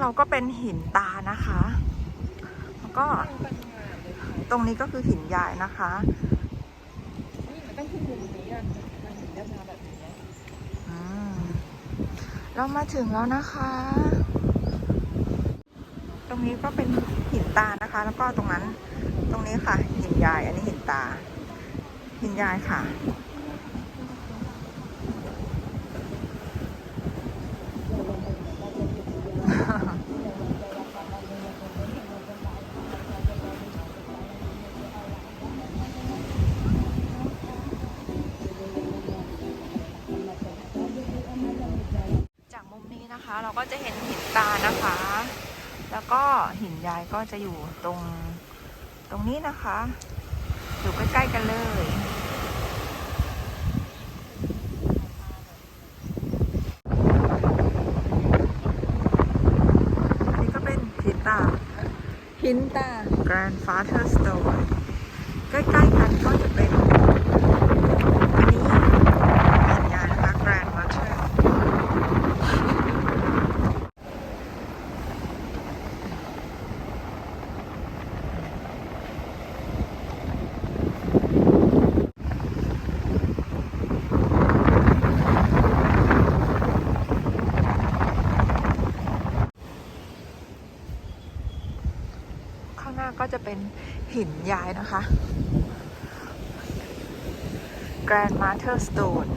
เราก็เป็นหินตานะคะ แล้วก็ตรงนี้ก็คือหินยายนะคะนี่มันต้องขึ้นนี้อะเรามาถึงแล้วนะคะ ตรงนี้ก็เป็นหินตานะคะ แล้วก็ตรงนั้น ตรงนี้ค่ะ หินยาย อันนี้หินตา หินยายค่ะ เราก็จะเห็นหินตานะคะ แล้วก็หินยายก็จะอยู่ตรงตรงนี้นะคะ อยู่ใกล้ๆกันเลยนี่ก็เป็นหินตาหินตา Grandfather Stone ใกล้ๆกันก็จะเป็น อันนี้หินยายนะคะ Grandmother ข้าง หน้าก็จะเป็นหินยายนะคะ Grand Master Stone